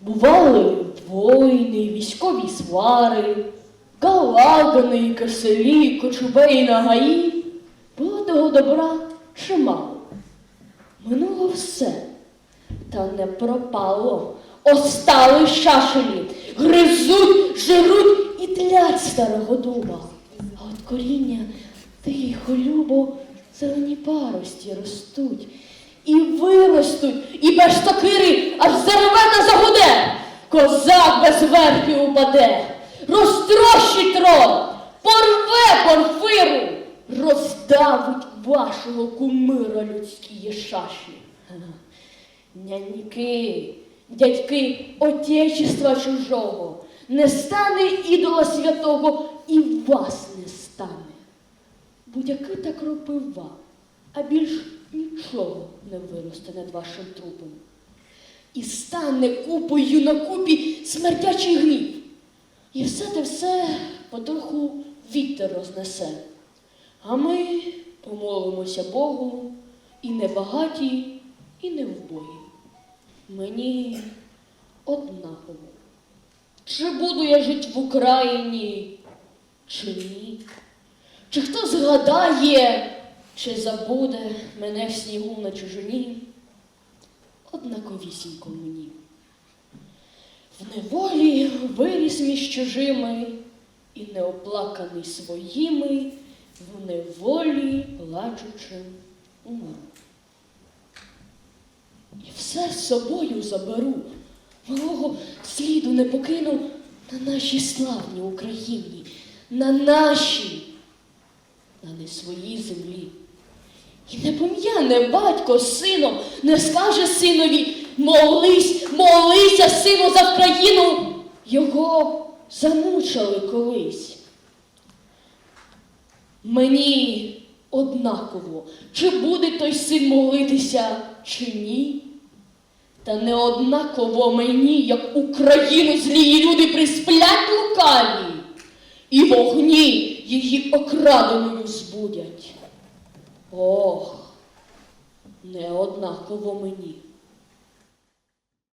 Бували воїни, військові свари, галагани, киселі, кочубеї на гаї. Було того добра чимало. Минуло все, та не пропало. Остали шашелі, гризуть, жируть і тлять старого дуба. А от коріння тихо, любо, зелені парості ростуть. І виростуть, і без сокири аж. Козак без верхи упаде, розтрощить трон, порве порфиру, роздавить вашого кумира людські шаші. Няньки, дядьки отечества чужого, не стане ідола святого і вас не стане. Будь-яки та кропива, а більш нічого не виросте над вашим трупом. І стане купою на купі смертячий гріб. І все те все потроху вітер рознесе. А ми помолимося Богу і не багаті, і не вбої. Мені однаково. Чи буду я жити в Україні, чи ні? Чи хто згадає, чи забуде мене в снігу на чужині? Однаковісінько мені. В неволі виріс між чужими і неоплаканий своїми, в неволі плачучим умру. І все з собою заберу, малого сліду не покину на нашій славній Україні, на нашій, на не своїй землі. І не пом'яне батько сином, не скаже синові, молись, молися, сину, за країну. Його замучили колись. Мені однаково, чи буде той син молитися, чи ні. Та не однаково мені, як Україну злії люди присплять лукаві, і вогні її окраденою збудять. Ох, не однаково мені.